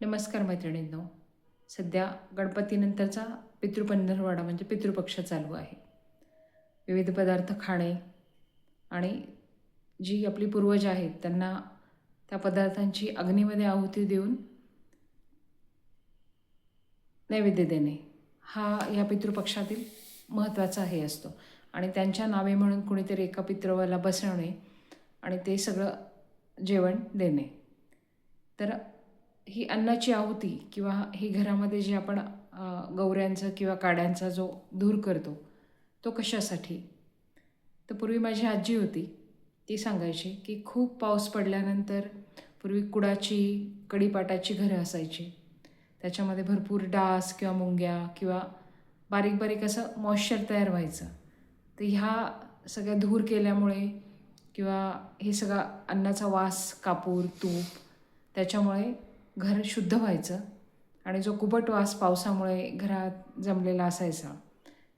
नमस्कार मैत्रिणींनो. सध्या गणपतीनंतरचा पितृपंधरवाडा म्हणजे पितृपक्ष चालू आहे. विविध पदार्थ खाणे आणि जी आपली पूर्वज आहेत त्यांना त्या पदार्थांची अग्नीमध्ये आहुती देऊन नैवेद्य देणे हा या पितृपक्षातील महत्त्वाचा हे असतो. आणि त्यांच्या नावे म्हणून कुणीतरी एका पितृवाला बसवणे आणि ते सगळं जेवण देणे. तर ही अन्नाची आहुती किंवा ही घरामध्ये जे आपण गौऱ्यांचा गौऱ्यांचं किंवा काड्यांचा जो धूर करतो तो कशासाठी? तर पूर्वी माझी आजी होती. ती सांगायची की खूप पाऊस पडल्यानंतर पूर्वी कुडाची कडीपाटाची घरं असायची. त्याच्यामध्ये भरपूर डास किंवा मुंग्या किंवा बारीक बारीक असं मॉइश्चर तयार व्हायचं. तर ह्या सगळ्या धूर केल्यामुळे किंवा हे सगळा अन्नाचा वास कापूर तूप त्याच्यामुळे घर शुद्ध व्हायचं आणि जो कुबट वास पावसामुळे घरात जमलेला असायचा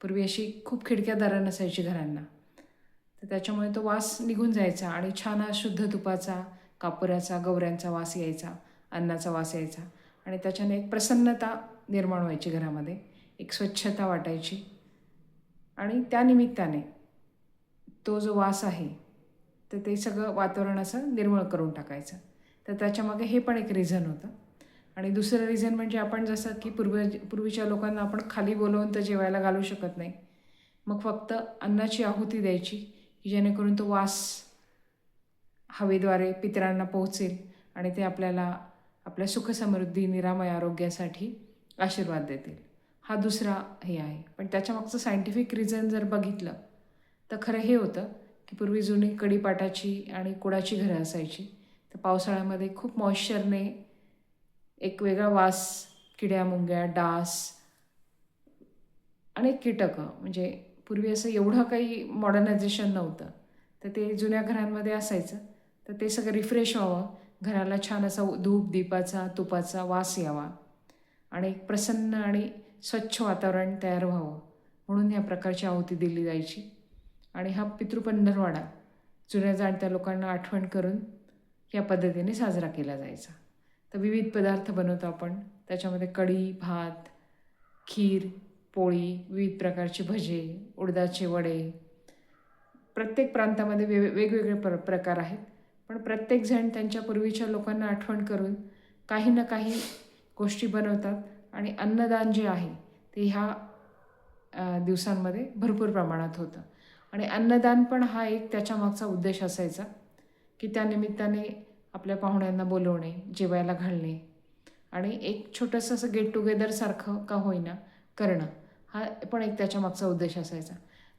पूर्वी अशी खूप खिडक्या दारं नसायची घरांना. तर त्याच्यामुळे तो वास निघून जायचा आणि छान हा शुद्ध तुपाचा कापुराचा गवऱ्यांचा वास यायचा अन्नाचा वास यायचा आणि त्याच्याने एक प्रसन्नता निर्माण व्हायची घरामध्ये एक स्वच्छता वाटायची. आणि त्यानिमित्ताने तो जो वास आहे तर ते सगळं वातावरण असं निर्मळ करून टाकायचं. तर त्याच्यामागे हे पण एक रिझन होतं. आणि दुसरं रिझन म्हणजे आपण जसं की पूर्व पूर्वीच्या लोकांना आपण खाली बोलवून तर जेवायला घालू शकत नाही. मग फक्त अन्नाची आहुती द्यायची की जेणेकरून तो वास हवेद्वारे पितरांना पोहोचेल आणि ते आपल्याला आपल्या सुखसमृद्धी निरामय आरोग्यासाठी आशीर्वाद देतील. हा दुसरा हे आहे. पण त्याच्यामागचं सायंटिफिक रिझन जर बघितलं तर खरं हे होतं की पूर्वी जुनी कडीपाटाची आणि कुडाची घरं असायची. तर पावसाळ्यामध्ये खूप मॉइश्चरने एक वेगळा वास किड्या मुंग्या डास अनेक कीटकं. म्हणजे पूर्वी असं एवढं काही मॉडर्नायझेशन नव्हतं. तर ते जुन्या घरांमध्ये असायचं. तर ते सगळं रिफ्रेश व्हावं. घराला छान असा धूप दीपाचा तुपाचा वास यावा. आणि एक प्रसन्न आणि स्वच्छ वातावरण तयार व्हावं. म्हणून ह्या प्रकारची आहुती दिली जायची. आणि हा पितृपंधरवाडा जुन्या जाणत्या लोकांना आठवण करून या पद्धतीने साजरा केला जायचा. तर विविध पदार्थ बनवतो आपण. त्याच्यामध्ये कढी भात खीर पोळी विविध प्रकारची भजे उडदाचे वडे. प्रत्येक प्रांतामध्ये वे वेगवेगळे प्र प्रकार आहेत. पण प्रत्येकजण त्यांच्या पूर्वीच्या लोकांना आठवण करून काही ना काही गोष्टी बनवतात आणि अन्नदान जे आहे ते ह्या दिवसांमध्ये भरपूर प्रमाणात होतं. आणि अन्नदान पण हा एक त्याच्यामागचा उद्देश असायचा. की त्या निमित्ताने आपल्या पाहुण्यांना बोलवणे जेवायला घालणे आणि एक छोटंसं असं गेट टुगेदरसारखं का होईना करणं हा पण एक त्याच्या मागचा उद्देश असायचा.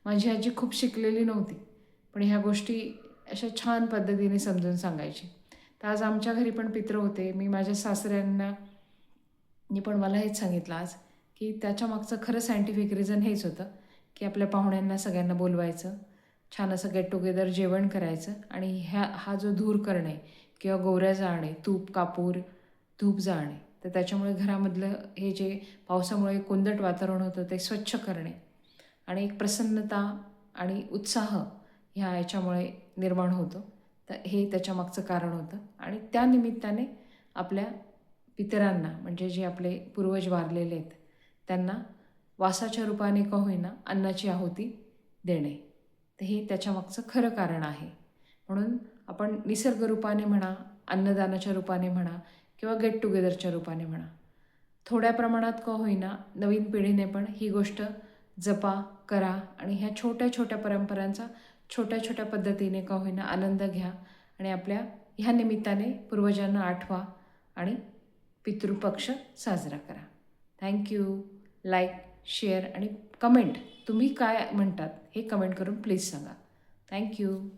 माझी आजी खूप शिकलेली नव्हती पण ह्या गोष्टी अशा छान पद्धतीने समजून सांगायची. तर आज आमच्या घरी पण पित्र होते. मी माझ्या सासऱ्यांना पण मला हेच सांगितलं आज की त्याच्या मागचं खरं सायंटिफिक रिझन हेच होतं की आपल्या पाहुण्यांना सगळ्यांना बोलवायचं छान असं गेट टुगेदर जेवण करायचं आणि ह्या हा जो धूर करणे किंवा गोवऱ्या जाळणे तूप कापूर धूप जाळणे तर त्याच्यामुळे घरामधलं हे जे पावसामुळे कोंदट वातावरण होतं ते स्वच्छ करणे आणि एक प्रसन्नता आणि उत्साह ह्या याच्यामुळे निर्माण होतो. तर हे त्याच्यामागचं कारण होतं आणि त्या निमित्ताने आपल्या पितरांना म्हणजे जे आपले पूर्वज वारलेले आहेत त्यांना वासाच्या रूपाने का होईना अन्नाची आहुती देणे. तर हे त्याच्यामागचं खरं कारण आहे. म्हणून आपण निसर्ग रूपाने म्हणा अन्नदानाच्या रूपाने म्हणा किंवा गेट टुगेदरच्या रूपाने म्हणा. थोड्या प्रमाणात का होईना नवीन पिढीने पण ही गोष्ट जपा करा आणि ह्या छोट्या छोट्या परंपरांचा छोट्या छोट्या पद्धतीने का होईना आनंद घ्या आणि आपल्या ह्या निमित्ताने पूर्वजांना आठवा आणि पितृपक्ष साजरा करा. थँक्यू लाईक शेअर आणि कमेंट. तुम्ही काय म्हणतात हे कमेंट करून प्लीज सांगा. थँक्यू